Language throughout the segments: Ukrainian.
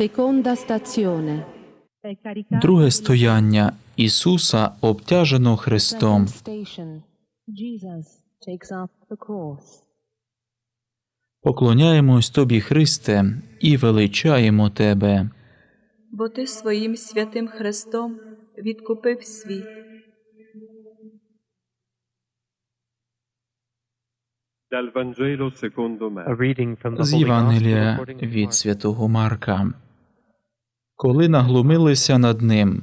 Seconda stazione. Друге стояння Ісуса обтяжено Христом. Поклоняємось Тобі, Христе, і величаємо Тебе. бо ти своїм святим Христом відкупив світ. З Holy Gospel Євангелія від святого Марка. Коли наглумилися над ним,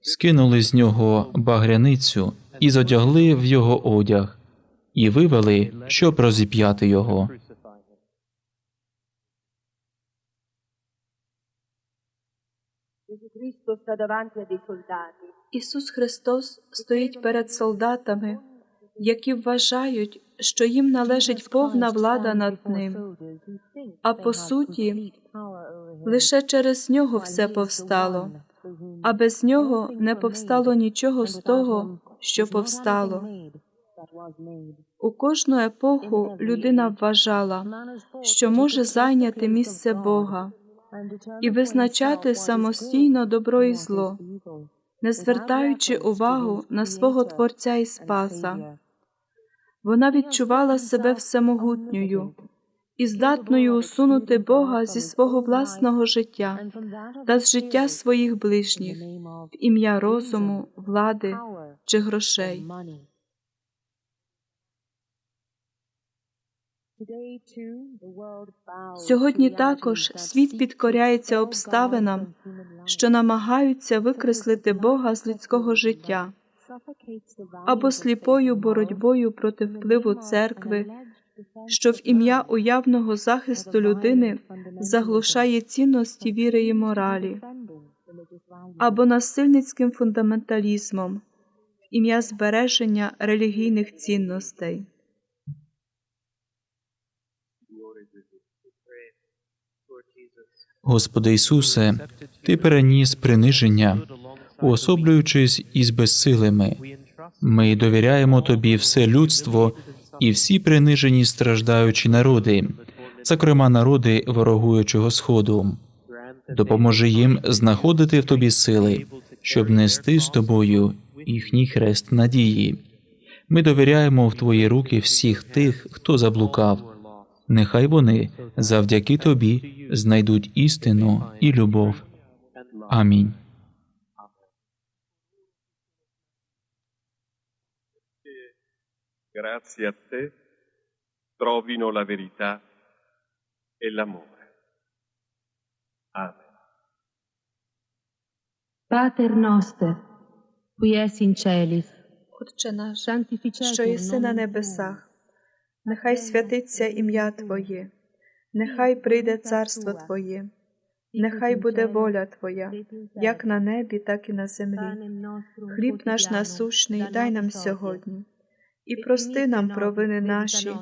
скинули з нього багряницю і задягли в його одяг, і вивели, щоб розіп'яти його. Ісус Христос стоїть перед солдатами, які вважають, що їм належить повна влада над ним, а по суті лише через нього все повстало, а без нього не повстало нічого з того, що повстало. У кожну епоху людина вважала, що може зайняти місце Бога і визначати самостійно добро і зло, не звертаючи увагу на свого Творця і Спаса. Вона відчувала себе всемогутньою і здатною усунути Бога зі свого власного життя та з життя своїх ближніх в ім'я розуму, влади чи грошей. Сьогодні також світ підкоряється обставинам, що намагаються викреслити Бога з людського життя або сліпою боротьбою проти впливу церкви, що в ім'я уявного захисту людини заглушає цінності віри і моралі, або насильницьким фундаменталізмом в ім'я збереження релігійних цінностей. Господи Ісусе, Ти переніс приниження, уособлюючись із безсилими. Ми довіряємо Тобі все людство і всі принижені страждаючі народи, зокрема народи ворогуючого Сходу. Допоможи їм знаходити в Тобі сили, щоб нести з тобою їхній хрест надії. Ми довіряємо в Твої руки всіх тих, хто заблукав. Нехай вони завдяки Тобі знайдуть істину і любов. Амінь. Grazie a te trovino la verità e l'amore. Amen. Pater noster, qui es in celis, Отче наш, що єси на небесах, нехай святиться ім'я Твоє, нехай прийде царство Твоє, нехай буде воля Твоя, як на небі, так і на землі. Хліб наш насущний дай нам сьогодні, і прости нам провини наші,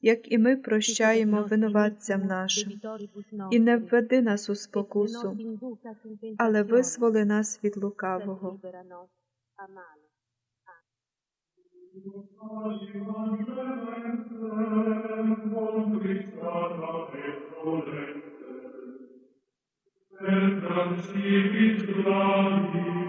як і ми прощаємо винуватцям нашим, і не введи нас у спокусу, але визволи нас від лукавого. et transigit gladi